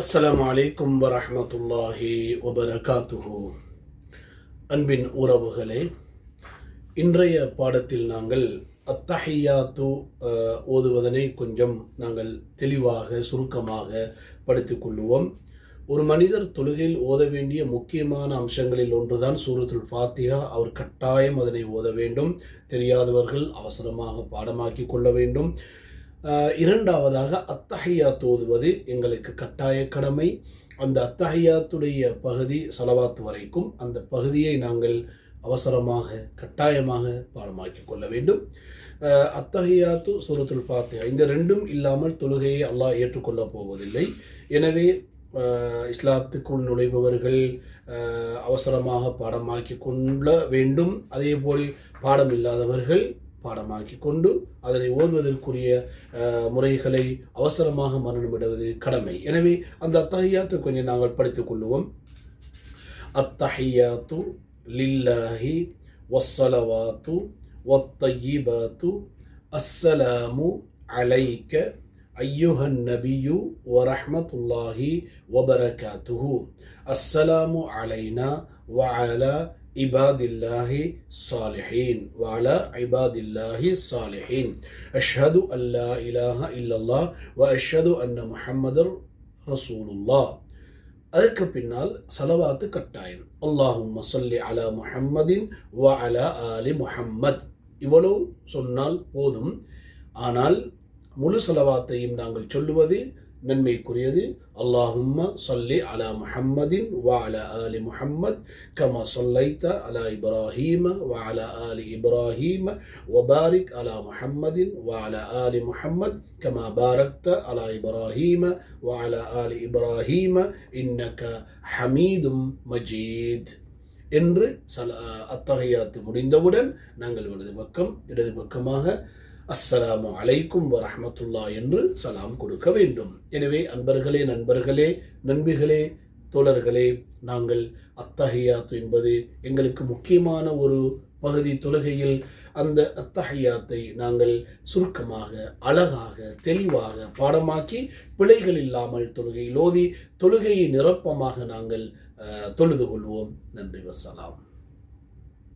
அஸ்லாம் வலைக்கம் வரமத்துல்லாஹி வபரகாத்துஹு. அன்பின் உறவுகளே இன்றைய பாடத்தில் நாங்கள் அத்தஹியாத்து ஓதுவதனை கொஞ்சம் நாங்கள் தெளிவாக சுருக்கமாக படித்துக்கொள்வோம் ஒரு மனிதர் தொழுகையில் ஓத வேண்டிய முக்கியமான அம்சங்களில் ஒன்றுதான் சூரத்துல் ஃபாத்தியா அவர் கட்டாயம் அதனை ஓத வேண்டும். தெரியாதவர்கள் அவசரமாக பாடமாக்கி கொள்ள வேண்டும். இரண்டாவதாக அத்தஹையா தோதுவது எங்களுக்கு கட்டாய கடமை. அந்த அத்தஹையாத்துடைய பகுதி செலவாத்து வரைக்கும் அந்த பகுதியை நாங்கள் அவசரமாக கட்டாயமாக பாடமாக்கி கொள்ள வேண்டும். அத்தகையாத்து சுருத்துல் பாத்தியா இந்த ரெண்டும் இல்லாமல் தொழுகையை அல்லாஹ் ஏற்றுக்கொள்ளப் போவதில்லை. எனவே இஸ்லாத்துக்குள் நுழைபவர்கள் அவசரமாக பாடமாக்கி கொள்ள வேண்டும். அதேபோல் பாடம் இல்லாதவர்கள் பாடமாக்கி கொண்டு அதனை ஓதுவதற்குரிய அஹ், முறைகளை அவசரமாக மரணமிடுவது கடமை. எனவே அந்த அத்தஹியாத்து கொஞ்சம் நாங்கள் படித்துக் கொள்வோம் அத்தஹியாத்து லில்லாஹி வஸ்ஸலவாத்து வத்தய்யிபாத்து அஸ்ஸலாமு அலைக்க ஐயுஹன் நபியு வரஹ்மத்துல்லாஹி வபரகாத்துஹு. அஸ்ஸலாமு அலைனா வஅலா عباد الله الصالحين وعلى عباد الله الصالحين أشهد أن لا إله إلا الله وأشهد أن محمد رسول الله அதற்கு பின்னால் சலவாத்து கட்டாயம் அல்லாஹும்ம சொல்லி அலா முஹம்மதின் வ அலா ஆலி முஹம்மத் இவ்வளவு சொன்னால் போதும் ஆனால் முழு சலவாத்தையும் நாங்கள் சொல்லுவது நன்மைக்குரியது அல்லாஹும்ம சல்லி அலா முஹம்மதின் வா அலா ஆலி முஹம்மத் கமா சொல்லைத்த அலா இப்ராஹீம வா அலா ஆலி இப்ராஹீம வபாரிக் அலா முஹம்மதின் வா அலா ஆலி முஹம்மத் கமா பாரக்த அலா இப்ராஹீம வா அலா ஆலி இப்ராஹீம இன்னக ஹமீதும் மஜீத் என்று சல அத்தகையாத்து முடிந்தவுடன் நாங்கள் வலது பக்கம் இடது பக்கமாக அஸ்ஸலாமு அலைக்கும் வரஹ்மத்துல்லா என்று சலாம் கொடுக்க வேண்டும். எனவே அன்பர்களே நண்பர்களே நண்பிகளே தோழர்களே நாங்கள் அத்தஹியாத்து என்பது எங்களுக்கு முக்கியமான ஒரு பகுதி தொழுகையில் அந்த அத்தஹையாத்தை நாங்கள் சுருக்கமாக அழகாக தெளிவாக பாடமாக்கி பிழைகள் இல்லாமல் தொழுகையில் ஓதி தொழுகையை நிரப்பமாக நாங்கள் தொழுது கொள்வோம். நன்றி வசலாம்.